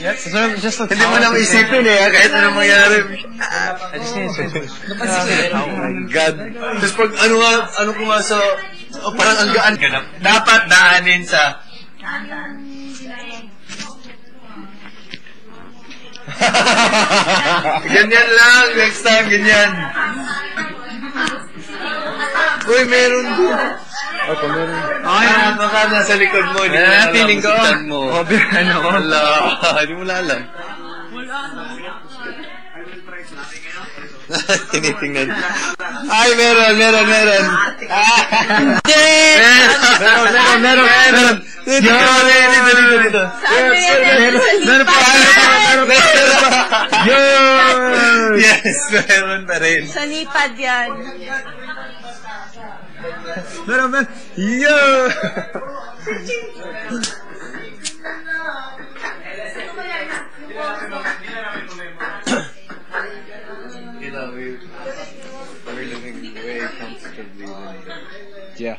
Yes. So, just a Hindi mo na maisipin eh, ah, kahit anong mangyari. I just need to. Oh my God. Tapos pag ano nga, ano ko nga sa, oh, parang ang gaan. Dapat daanin sa... ganyan lang, next time, ganyan. Uy, meron doon. Opo, meron. Ay, baka nasa likod mo. Hindi Eh, alam feeling ko. mo. Oh, ano ko? Wala. Hindi mo na alam. Tinitingnan. Ay, meron, meron, meron. Ah! Meron, meron, meron, meron. Dito, dito, dito, dito, niya na Meron pa, meron pa, meron pa. Yes, meron pa rin. Sa lipad yan. Meron, meron. Yun! You know, we, we're living way comfortably than Yeah.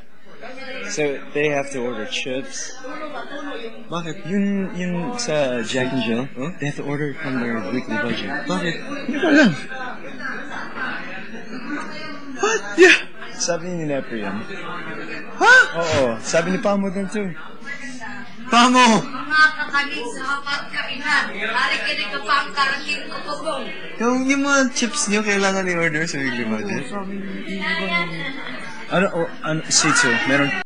So, they have to order chips. Bakit? Yun, yun sa uh, Jack and Jill, they have to order from their weekly budget. Bakit? Hindi ko alam. What? Yeah. Sabi ni Nepre yan. Ha? Oo, sabi ni Pamo din too. Pamo! Mga kakanin sa hapat kainan. Hari kini ka pa ang karating ko kubong. Yung, yung mga chips nyo, kailangan i-order sa weekly budget. Ano, oh, ano, C2, meron